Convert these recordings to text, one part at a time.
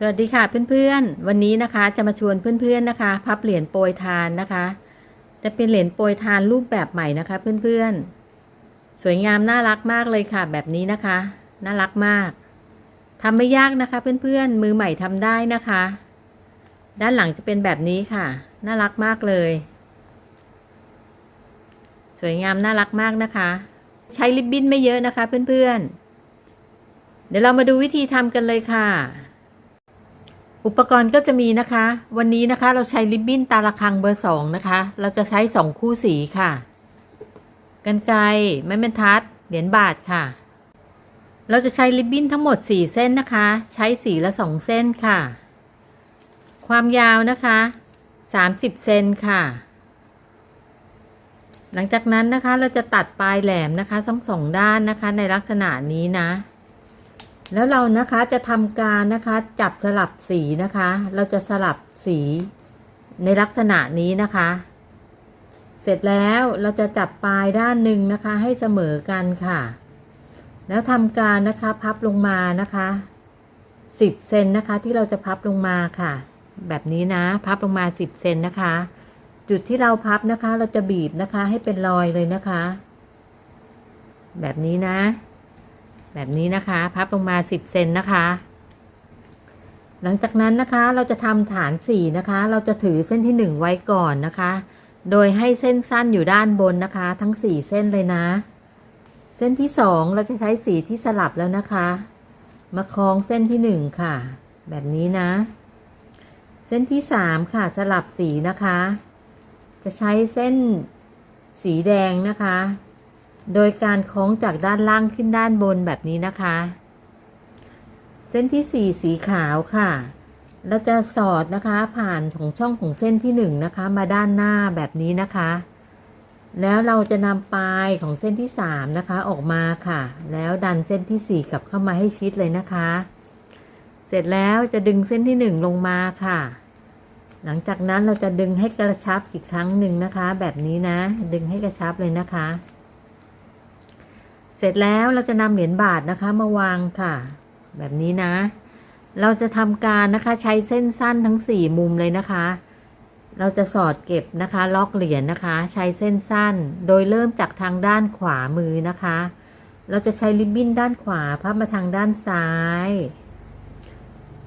สวัสดีค่ะเพื่อนๆ วันนี้นะคะจะมาชวนเพื่อนๆนะคะ พับเหรียญโปรยทานนะคะ จะเป็นเหรียญโปรยทานรูปแบบใหม่นะคะ เพื่อนๆ สวยงามน่ารักมากเลยค่ะ แบบนี้นะคะ น่ารักมากทำไม่ยากนะคะ เพื่อนๆ มือใหม่ทำได้นะคะ ด้านหลังจะเป็นแบบนี้ค่ะ น่ารักมากเลย สวยงามน่ารักมากนะคะ ใช้ริบบิ้นไม่เยอะนะคะ เพื่อนๆ เดี๋ยวเรามาดูวิธีทำกันเลยค่ะ อุปกรณ์ก็จะมีนะคะ วันนี้นะคะเราใช้ริบบิ้นตาละคังเบอร์สองนะคะ เราจะใช้สองคู่สีค่ะ กันไกรไม้บรรทัด เหรียญบาทค่ะ เราจะใช้ริบบิ้นทั้งหมดสี่เส้นนะคะ ใช้สีละสองเส้นค่ะ ความยาวนะคะสามสิบเซนค่ะ หลังจากนั้นนะคะเราจะตัดปลายแหลมนะคะทั้งสองด้านนะคะในลักษณะนี้นะ แล้วเรานะคะจะทำการนะคะจับสลับสีนะคะ เราจะสลับสีในลักษณะนี้นะคะ เสร็จแล้วเราจะจับปลายด้านหนึ่งนะคะ ให้เสมอกันค่ะ แล้วทำการนะคะพับลงมานะคะสิบเซนนะคะ ที่เราจะพับลงมาค่ะ แบบนี้นะ พับลงมาสิบเซนนะคะ จุดที่เราพับนะคะ เราจะบีบนะคะให้เป็นรอยเลยนะคะ แบบนี้นะ แบบนี้นะคะพับลงมา 10เซนนะคะ หลังจากนั้นนะคะเราจะทำฐานสีนะคะ เราจะถือเส้นที่1ไว้ก่อนนะคะ โดยให้เส้นสั้นอยู่ด้านบนนะคะ ทั้ง4เส้นเลยนะ เส้นที่2เราจะใช้สีที่สลับแล้วนะคะ มาคล้องเส้นที่1ค่ะ แบบนี้นะ เส้นที่3ค่ะสลับสีนะคะ จะใช้เส้นสีแดงนะคะ โดยการคล้องจากด้านล่างขึ้นด้านบนแบบนี้นะคะ เส้นที่สี่สีขาวค่ะ เราจะสอดนะคะผ่านของช่องของเส้นที่หนึ่งนะคะ มาด้านหน้าแบบนี้นะคะ แล้วเราจะนำปลายของเส้นที่สามนะคะออกมาค่ะ แล้วดันเส้นที่สี่กลับเข้ามาให้ชิดเลยนะคะ เสร็จแล้วจะดึงเส้นที่หนึ่งลงมาค่ะ หลังจากนั้นเราจะดึงให้กระชับอีกครั้งหนึ่งนะคะ แบบนี้นะ ดึงให้กระชับเลยนะคะ เสร็จแล้วเราจะนำเหรียญบาทนะคะมาวางค่ะ แบบนี้นะ เราจะทำการนะคะใช้เส้นสั้นทั้งสี่มุมเลยนะคะ เราจะสอดเก็บนะคะ ล็อกเหรียญนะคะ ใช้เส้นสั้น โดยเริ่มจากทางด้านขวามือนะคะ เราจะใช้ริบบิ้นด้านขวาพับมาทางด้านซ้าย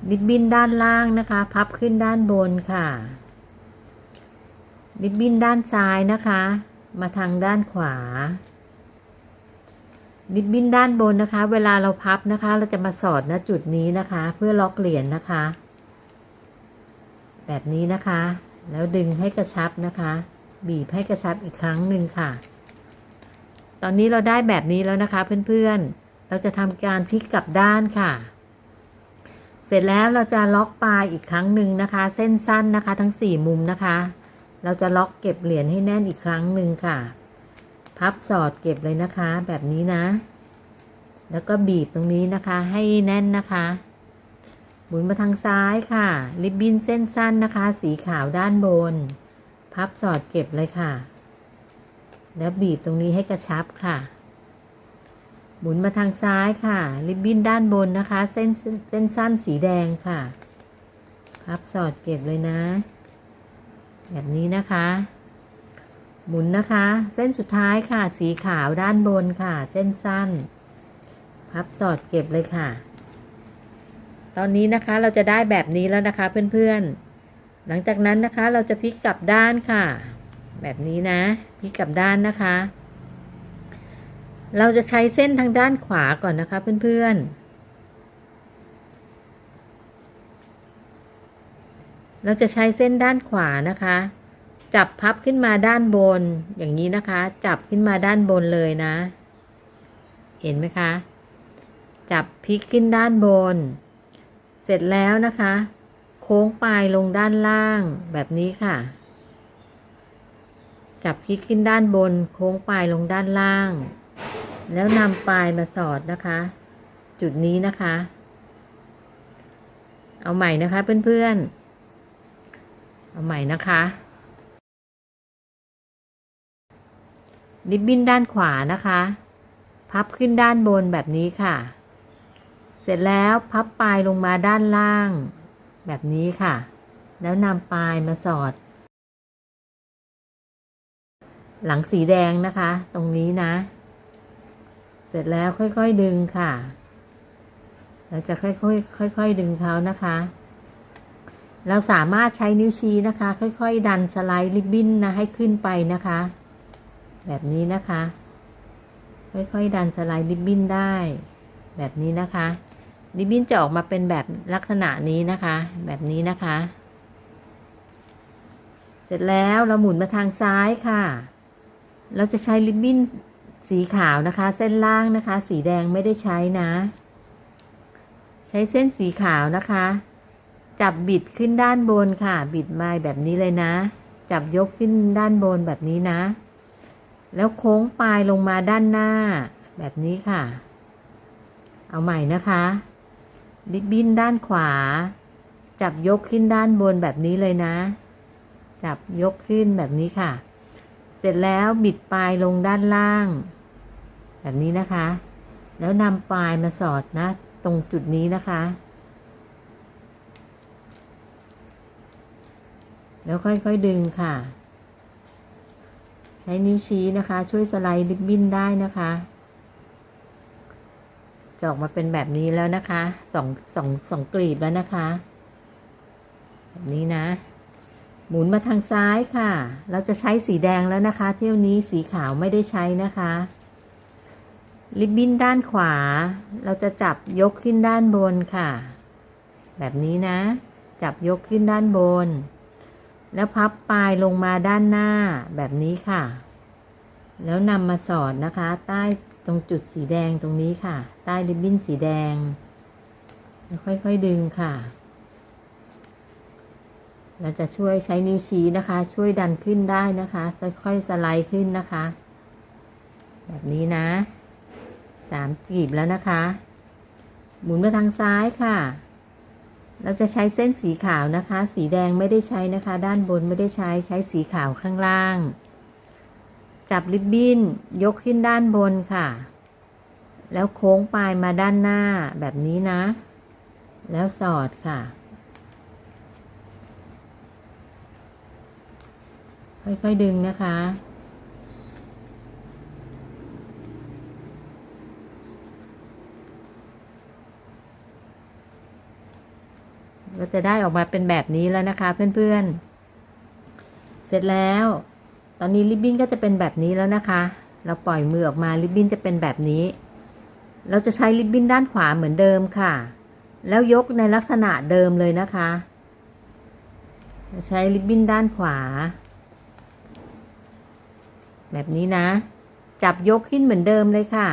ริบบิ้นด้านล่างนะคะ พับขึ้นด้านบนค่ะริบบิ้นด้านซ้ายนะคะ มาทางด้านขวา ริบบิ้นด้านบนนะคะ เวลาเราพับนะคะ เราจะมาสอดณจุดนี้นะคะ เพื่อล็อกเหรียญนะคะ แบบนี้นะคะ แล้วดึงให้กระชับนะคะ บีบให้กระชับอีกครั้งหนึ่งค่ะ ตอนนี้เราได้แบบนี้แล้วนะคะ เพื่อนๆ เราจะทำการพลิกกลับด้านค่ะ เสร็จแล้วเราจะล็อกปลายอีกครั้งหนึ่งนะคะ เส้นสั้นนะคะ ทั้งสี่มุมนะคะ เราจะล็อกเก็บเหรียญให้แน่นอีกครั้งหนึ่งค่ะ พับสอดเก็บเลยนะคะ แบบนี้นะ แล้วก็บีบตรงนี้นะคะ ให้แน่นนะคะหมุนมาทางซ้ายค่ะ ริบบิ้นเส้นสั้นนะคะ สีขาวด้านบน พับสอดเก็บเลยค่ะ แล้วบีบตรงนี้ให้กระชับค่ะ หมุนมาทางซ้ายค่ะ ริบบิ้นด้านบนนะคะ เส้นเส้นสั้นสีแดงค่ะ พับสอดเก็บเลยนะ แบบนี้นะคะ หมุนนะคะ เส้นสุดท้ายค่ะ สีขาวด้านบนค่ะ เส้นสั้น พับสอดเก็บเลยค่ะ ตอนนี้นะคะเราจะได้แบบนี้แล้วนะคะเพื่อนๆ หลังจากนั้นนะคะเราจะพลิกกลับด้านค่ะ แบบนี้นะ พลิกกลับด้านนะคะ เราจะใช้เส้นทางด้านขวาก่อนนะคะเพื่อนๆเราจะใช้เส้นด้านขวานะคะ จับพับขึ้นมาด้านบน อย่างนี้นะคะ จับขึ้นมาด้านบนเลยนะ เห็นไหมคะ จับพลิกขึ้นด้านบน เสร็จแล้วนะคะ โค้งปลายลงด้านล่างแบบนี้ค่ะ จับพลิกขึ้นด้านบน โค้งปลายลงด้านล่าง แล้วนำปลายมาสอดนะคะ จุดนี้นะคะ เอาใหม่นะคะเพื่อนๆ เอาใหม่นะคะ ริบบิ้นด้านขวานะคะ พับขึ้นด้านบนแบบนี้ค่ะ เสร็จแล้วพับปลายลงมาด้านล่าง แบบนี้ค่ะ แล้วนำปลายมาสอด หลังสีแดงนะคะ ตรงนี้นะ เสร็จแล้วค่อยๆดึงค่ะเราจะค่อยๆค่อย ๆ ดึงเขานะคะ เราสามารถใช้นิ้วชี้นะคะ ค่อย ๆ ดันสไลด์ริบบิ้นนะให้ขึ้นไปนะคะ แบบนี้นะคะ ค่อยๆ ดันสไลด์ริบบิ้นได้ แบบนี้นะคะ ริบบิ้นจะออกมาเป็นแบบลักษณะนี้นะคะ แบบนี้นะคะ เสร็จแล้วเราหมุนมาทางซ้ายค่ะ เราจะใช้ริบบิ้นสีขาวนะคะ เส้นล่างนะคะ สีแดงไม่ได้ใช้นะ ใช้เส้นสีขาวนะคะ จับบิดขึ้นด้านบนค่ะ บิดไมาแบบนี้เลยนะ จับยกขึ้นด้านบนแบบนี้นะ แล้วโค้งปลายลงมาด้านหน้า แบบนี้ค่ะ เอาใหม่นะคะริบบิ้นด้านขวา จับยกขึ้นด้านบนแบบนี้เลยนะ จับยกขึ้นแบบนี้ค่ะ เสร็จแล้วบิดปลายลงด้านล่าง แบบนี้นะคะ แล้วนำปลายมาสอดนะ ตรงจุดนี้นะคะ แล้วค่อยๆดึงค่ะ ใช้นิ้วชี้นะคะ ช่วยสไลด์ริบบิ้นได้นะคะจะออกมาเป็นแบบนี้แล้วนะคะสองสองสองกลีบแล้วนะคะ แบบนี้นะ หมุนมาทางซ้ายค่ะ เราจะใช้สีแดงแล้วนะคะ เที่ยวนี้สีขาวไม่ได้ใช้นะคะริบบิ้นด้านขวา เราจะจับยกขึ้นด้านบนค่ะ แบบนี้นะ จับยกขึ้นด้านบน แล้วพับปลายลงมาด้านหน้าแบบนี้ค่ะ แล้วนำมาสอดนะคะ ใต้ตรงจุดสีแดงตรงนี้ค่ะ ใต้ริบบิ้นสีแดงแค่อยๆดึงค่ะเราจะช่วยใช้นิ้วชี้นะคะ ช่วยดันขึ้นได้นะคะ ค่อยๆสไลด์ขึ้นนะคะ แบบนี้นะสามกีบแล้วนะคะ หมุนมาทางซ้ายค่ะ เราจะใช้เส้นสีขาวนะคะ สีแดงไม่ได้ใช้นะคะ ด้านบนไม่ได้ใช้ใช้สีขาวข้างล่าง จับริบบิ้นยกขึ้นด้านบนค่ะ แล้วโค้งปลายมาด้านหน้าแบบนี้นะ แล้วสอดค่ะ ค่อยๆดึงนะคะ ก็จะได้ออกมาเป็นแบบนี้แล้วนะคะ เพื่อนๆ เสร็จแล้ว ตอนนี้ริบบิ้นก็จะเป็นแบบนี้แล้วนะคะ เราปล่อยมือออกมาริบบิ้นจะเป็นแบบนี้ เราจะใช้ริบบิ้นด้านขวาเหมือนเดิมค่ะ แล้วยกในลักษณะเดิมเลยนะคะ ใช้ริบบิ้นด้านขวา แบบนี้นะ จับยกขึ้นเหมือนเดิมเลยค่ะ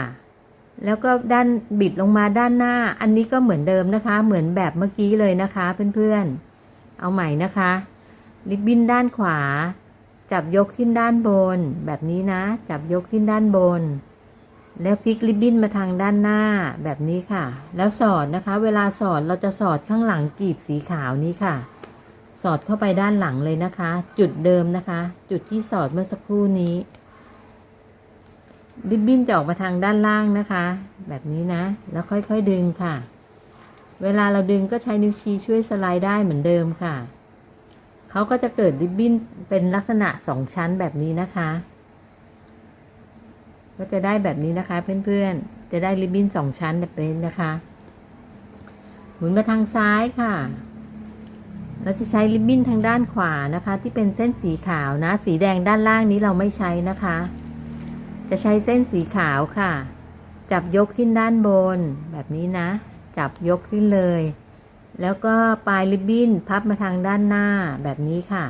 แล้วก็ด้านบิดลงมาด้านหน้า อันนี้ก็เหมือนเดิมนะคะ เหมือนแบบเมื่อกี้เลยนะคะเพื่อนๆ เอาใหม่นะคะ ริบบิ้นด้านขวา จับยกขึ้นด้านบน แบบนี้นะ จับยกขึ้นด้านบน แล้วพลิกริบบิ้นมาทางด้านหน้าแบบนี้ค่ะ แล้วสอดนะคะ เวลาสอดเราจะสอดข้างหลังกีบสีขาวนี้ค่ะ สอดเข้าไปด้านหลังเลยนะคะ จุดเดิมนะคะ จุดที่สอดเมื่อสักครู่นี้ ริบบิ้นจะออกมาทางด้านล่างนะคะ แบบนี้นะ แล้วค่อยๆดึงค่ะ เวลาเราดึงก็ใช้นิ้วชี้ช่วยสไลด์ได้เหมือนเดิมค่ะเขาก็จะเกิดริบบิ้นเป็นลักษณะสองชั้นแบบนี้นะคะ ก็จะได้แบบนี้นะคะเพื่อนๆ จะได้ริบบิ้นสองชั้นแบบนี้นะคะ หมุนมาทางซ้ายค่ะ เราจะใช้ริบบิ้นทางด้านขวานะคะ ที่เป็นเส้นสีขาวนะ สีแดงด้านล่างนี้เราไม่ใช้นะคะ จะใช้เส้นสีขาวค่ะ จับยกขึ้นด้านบน แบบนี้นะ จับยกขึ้นเลย แล้วก็ปลายริบบิ้นพับมาทางด้านหน้าแบบนี้ค่ะ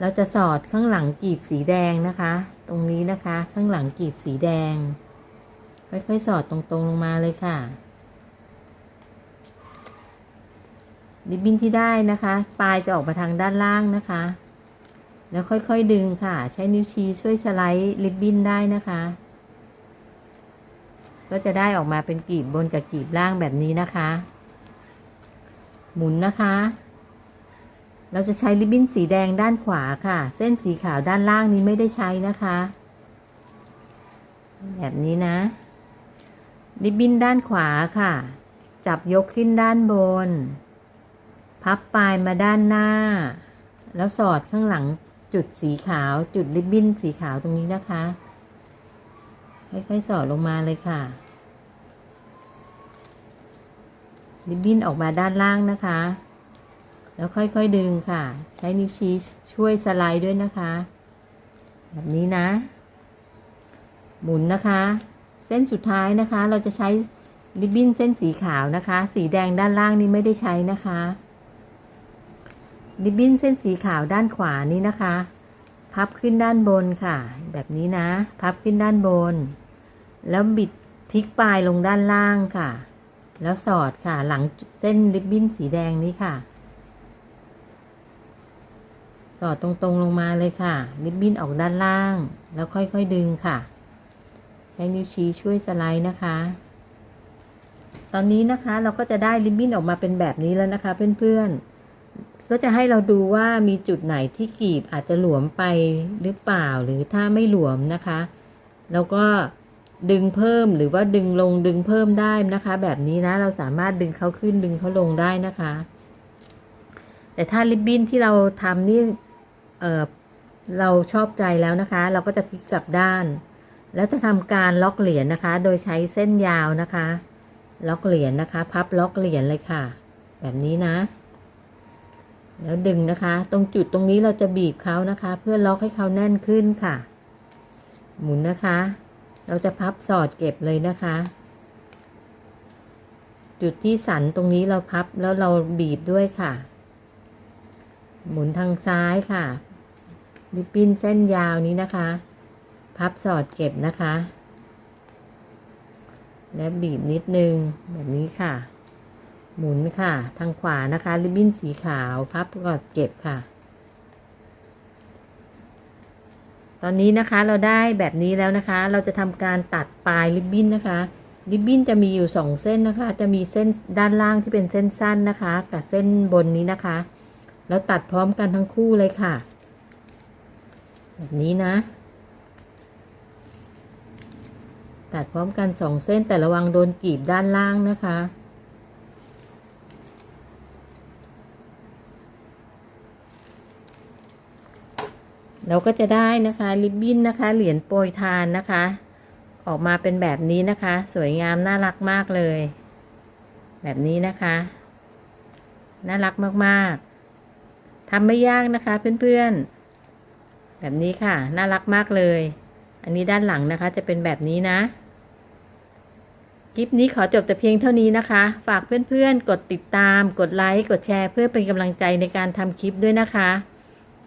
เราจะสอดข้างหลังกีบสีแดงนะคะ ตรงนี้นะคะ ข้างหลังกีบสีแดง ค่อยๆ สอดตรงๆลงมาเลยค่ะริบบิ้นที่ได้นะคะ ปลายจะออกมาทางด้านล่างนะคะ แล้วค่อยๆดึงค่ะ ใช้นิ้วชี้ช่วยสไลด์ริบบิ้นได้นะคะ ก็จะได้ออกมาเป็นกีบบนกับกีบล่างแบบนี้นะคะ หมุนนะคะ เราจะใช้ริบบิ้นสีแดงด้านขวาค่ะ เส้นสีขาวด้านล่างนี้ไม่ได้ใช้นะคะ แบบนี้นะริบบิ้นด้านขวาค่ะ จับยกขึ้นด้านบนพพับปลายมาด้านหน้า แล้วสอดข้างหลัง จุดสีขาวจุดริบบิ้นสีขาวตรงนี้นะคะ ค่อยๆสอดลงมาเลยค่ะ ริบบิ้นออกมาด้านล่างนะคะ แล้วค่อยๆดึงค่ะ ใช้นิ้วชี้ช่วยสไลด์ด้วยนะคะ แบบนี้นะ หมุนนะคะ เส้นสุดท้ายนะคะ เราจะใช้ริบบิ้นเส้นสีขาวนะคะ สีแดงด้านล่างนี้ไม่ได้ใช้นะคะ ริบบิ้นเส้นสีขาวด้านขวานี้นะคะ พับขึ้นด้านบนค่ะ แบบนี้นะ พับขึ้นด้านบน แล้วบิดพลิกปลายลงด้านล่างค่ะ แล้วสอดค่ะหลังเส้นริบบิ้นสีแดงนี้ค่ะ สอดตรงๆลงมาเลยค่ะ ริบบิ้นออกด้านล่าง แล้วค่อยๆดึงค่ะ ใช้นิ้วชี้ช่วยสไลด์นะคะ ตอนนี้นะคะเราก็จะได้ริบบิ้นออกมาเป็นแบบนี้แล้วนะคะ เพื่อนๆ ก็จะให้เราดูว่ามีจุดไหนที่กรีบอาจจะหลวมไปหรือเปล่าหรือถ้าไม่หลวมนะคะ แล้วก็ดึงเพิ่มหรือว่าดึงลงดึงเพิ่มได้นะคะ แบบนี้นะเราสามารถดึงเขาขึ้นดึงเขาลงได้นะคะ แต่ถ้าริบบิ้นที่เราทำนี่เออเราชอบใจแล้วนะคะ เราก็จะพลิกกลับด้าน แล้วจะทำการล็อกเหรียญนะคะ โดยใช้เส้นยาวนะคะ ล็อกเหรียญนะคะ พับล็อกเหรียญเลยค่ะ แบบนี้นะ แล้วดึงนะคะ ตรงจุดตรงนี้เราจะบีบเขานะคะ เพื่อล็อกให้เขาแน่นขึ้นค่ะ หมุนนะคะ เราจะพับสอดเก็บเลยนะคะ จุดที่สันตรงนี้เราพับแล้วเราบีบด้วยค่ะ หมุนทางซ้ายค่ะริบบิ้นเส้นยาวนี้นะคะ พับสอดเก็บนะคะ และบีบนิดนึงแบบนี้ค่ะ หมุนค่ะ ทางขวานะคะ ริบบิ้นสีขาวพับกอดเก็บค่ะ ตอนนี้นะคะเราได้แบบนี้แล้วนะคะ เราจะทำการตัดปลายริบบิ้นนะคะ ริบบิ้นจะมีอยู่สองเส้นนะคะ จะมีเส้นด้านล่างที่เป็นเส้นสั้นนะคะ กับเส้นบนนี้นะคะ แล้วตัดพร้อมกันทั้งคู่เลยค่ะ แบบนี้นะตัดพร้อมกันสองเส้นแต่ระวังโดนกรีบด้านล่างนะคะ เราก็จะได้นะคะริบบิ้นนะคะ เหรียญโปรยทานนะคะ ออกมาเป็นแบบนี้นะคะ สวยงามน่ารักมากเลย แบบนี้นะคะ น่ารักมากๆทำไม่ยากนะคะเพื่อนๆ แบบนี้ค่ะ น่ารักมากเลย อันนี้ด้านหลังนะคะ จะเป็นแบบนี้นะคลิปนี้ขอจบแต่เพียงเท่านี้นะคะ ฝากเพื่อนๆ กดติดตาม กดไลค์ กดแชร์ เพื่อเป็นกำลังใจในการทำคลิปด้วยนะคะ